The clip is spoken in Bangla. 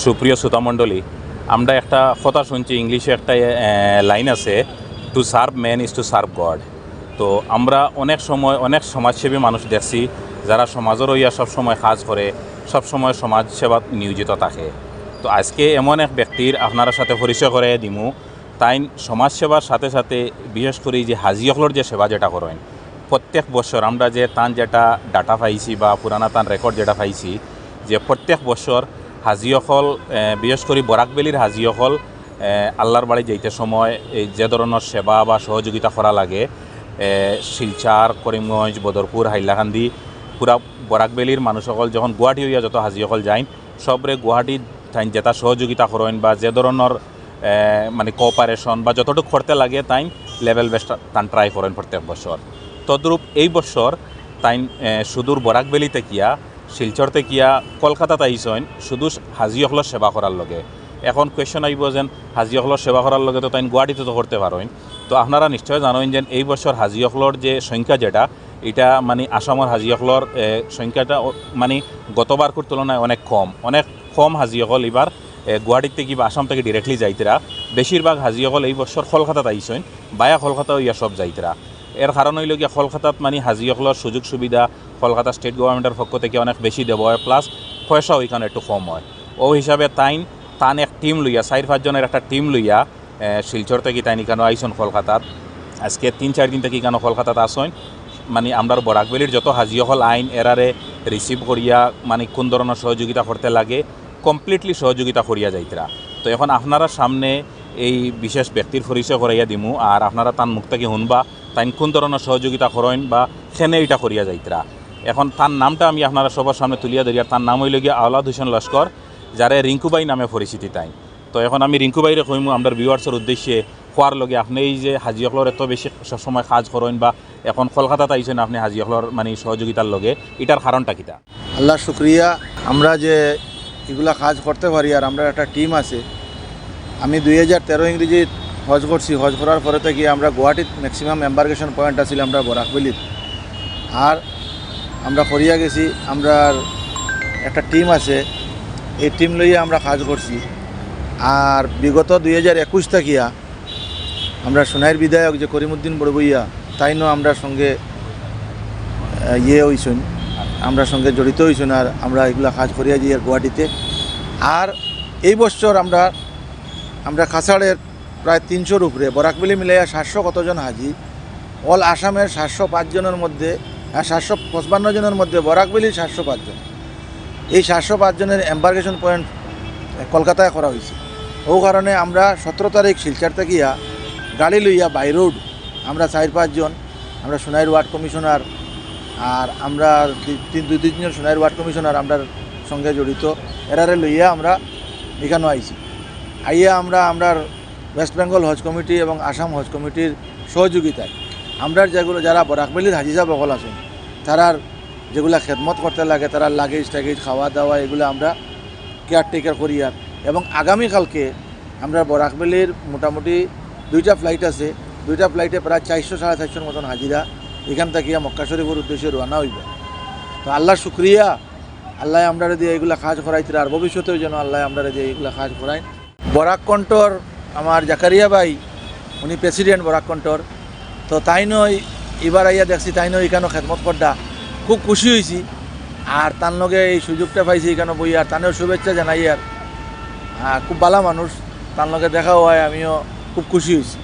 সুপ্রিয় শ্রোতামণ্ডলী আমরা একটা কথা শুনছি, ইংলিশে একটা লাইন আছে to serve man is to serve God তো আমরা অনেক সময়, অনেক সমাজসেবী মানুষ দেখছি, যারা সমাজের হইয়া সবসময় কাজ করে সবসময় সমাজ সেবা নিয়োজিত থাকে। তো আজকে এমন এক ব্যক্তির আপনার সাথে পরিচয় করে দিমু। তাই সমাজ সেবার সাথে সাথে, বিশেষ করে যে হাজিসকলের যে সেবা যেটা করেন, প্রত্যেক বছর আমরা যে তান যেটা ডাটা পাইছি বা পুরানা তান রেকর্ড যেটা পাইছি, যে প্রত্যেক বছর হাজিসকল এ, বিশেষ করে বরাকবেলির হাজিসকল এ, আল্লাহর বাড়ি যাইতে সময় এই যে ধরনের সেবা বা সহযোগিতা করা লাগে শিলচার করিমগঞ্জ বদরপুর হাইলাকান্দি পুরা বরাকবেলির মানুষসকল যখন গুয়াহাটি হইয়া যত হাজিসকল যায় সবরে গুয়াহাটি তাই যেটা সহযোগিতা করেন বা যে ধরনের মানে কোঅপারেশন বা যতটুকু করতে লাগে তাই লেভেল বেস্ট তান ট্রাই করেন প্রত্যেক বছর তদ্রূপ এই বছর তাই সুদূর বরাকবেলি তেকিয়া শিলচর তেকিয়া কলকাতাত আইসেন শুধু হাজিসকলের সেবা করার লগে। এখন কোয়েশন আইব যেন হাজিসকলের সেবা করার লগে তো তাই গুয়াহাটিতে তো করতে পারেন তো আপনারা নিশ্চয় জানেন যে এই বছর হাজিসকলের যে সংখ্যা যেটা এটা মানে আসামের হাজিসকলের এ, সংখ্যাটা মানে গতবারকুর তুলনায় অনেক কম। অনেক কম হাজিসকল এবার গুয়াহাটির থেকে বা আসাম থেকে ডিরেক্টলি যাইতেরা বেশিরভাগ হাজিসকল এই বছর কলকাতাত আইসেন বায়া কলকাতা ইয়া সব যাইতেরা এর কারণ হইল গিয়া কলকাতাত মানে হাজিসকলের সুযোগ সুবিধা কলকাতা স্টেট গভর্নমেন্টের পক্ষ থেকে অনেক বেশি দেওয়া হয় প্লাস পয়সাও ওইখানে একটু কম হয়। ও হিসাবে তাইন তান এক টিম লইয়া চার পাঁচজনের একটা টিম লইয়া শিলচর থেকে তাইন এখানে আইসন কলকাতাত। আজকে তিন চার দিন থেকে এখানে কলকাতাত আসেন মানে আমরা বরাকবেলির যত হাজিসকল আইন এরারে রিসিভ করিয়া মানে কোন ধরনের সহযোগিতা করতে লাগে কমপ্লিটলি সহযোগিতা করিয়া যাইতরা তো এখন আপনারা সামনে এই বিশেষ ব্যক্তির পরিচয় করাইয়া দিমু, আর আপনারা তার মুখ থেকে শুনবা। তাই কোন ধরনের সহযোগিতা করেন বা খেনে এটা করিয়া যাইতরা। এখন তার নামটা আমি আপনারা সবার সামনে তুলিয়া ধরিয়া, তার নাম হইল গিয়া আওলাদ হোসেন লস্কর, যারে রিঙ্কুবাই নামে পরিচিতি তাই তো এখন আমি রিঙ্কুবাইরে কইমু, আমরা ভিউয়ার্সের উদ্দেশ্যে খোয়ার লগে আপনি এই যে হাজিসকলের এত বেশি সবসময় কাজ করেন বা এখন কলকাতাত আইছেন আপনি হাজিসকলের মানে সহযোগিতার লগে, এটার কারণটা কিটা? আল্লাহ শুক্রিয়া, আমরা যে এগুলা কাজ করতে পারি আর আমরা একটা টিম আছে, আমি দুই হাজার তেরো ইংরেজি হজ করছি, হজ করার পরে থেকে আমরা গুয়াহাটিত ম্যাক্সিমাম এম্বার্গেশন পয়েন্ট আছিল আমরা বরাকবেলিত আর আমরা করিয়া গেছি, আমরা একটা টিম আছে, এই টিম লইয়া আমরা কাজ করছি। আর বিগত দুই হাজার একুশ থাকিয়া আমরা সোনাইয়ের বিধায়ক যে করিমুদ্দিন বড়বইয়া তাই তাইনও আমরা সঙ্গে ইয়ে হইছেন, আমরা সঙ্গে জড়িত হইছেন আর আমরা এগুলা কাজ করিয়া যাই আর গুয়াহাটিতে। আর এই বছর আমরা আমরা কাছাড়ের প্রায় তিনশোর উপরে। বরাকবেলি মিলাইয়া সাতশো কতজন হাজি? অল আসামের সাতশো পাঁচজনের মধ্যে সাতশো পঁচপান্ন জনের মধ্যে বরাকবেলির সাতশো পাঁচজন এই সাতশো পাঁচজনের এম্বার্গেশন পয়েন্ট কলকাতায় করা হয়েছে। ও কারণে আমরা সতেরো তারিখ শিলচার থাকিয়া গাড়ি লইয়া বাই রোড, আমরা চার পাঁচজন আমরা সোনাইর ওয়ার্ড কমিশনার, আর আমরা তিন দুই তিনজন সোনাইর ওয়ার্ড কমিশনার আমরা সঙ্গে জড়িত। এরারে লইয়া আমরা এখানে আইছি। আইয়া আমরা আমরার ওয়েস্ট বেঙ্গল হজ কমিটি এবং আসাম হজ কমিটির সহযোগিতায়। আমরা যেগুলো যারা বরাকবেলির হাজিজা বকল আছেন, তারার যেগুলা খেদমত করতে লাগে, তারা লাগেজ টাগেজ, খাওয়া দাওয়া, এগুলো আমরা কেয়ারটেকার করি আর। এবং আগামীকালকে আমরা বরাকবেলির মোটামুটি দুইটা ফ্লাইট আছে। দুইটা ফ্লাইটে প্রায় চারশো, সাড়ে চারশোর মতন হাজিরা। এখান থেকে মক্কা শরীফের উদ্দেশ্যে রওনা হইব। তো আল্লাহ শুক্রিয়া। আল্লাহ আমরা দিয়ে এগুলা কাজ করাইতে আর ভবিষ্যতেও যেন আল্লাহ আমরা দিয়ে এগুলা কাজ করাই বরাক কণ্ঠর আমার জাকারিয়া ভাই, উনি প্রেসিডেন্ট বরাকণ্ঠর তো তাই নয় এবার আইয়া দেখছি তাই নয় এখানে খেদমত করডা। খুব খুশি হয়েছি আর তার লগে এই সুযোগটা পাইছি এখানে বই আর তানেও শুভেচ্ছা জানাই আর। খুব ভালো মানুষ। তার লগে দেখা হয়, আমিও খুব খুশি হয়েছি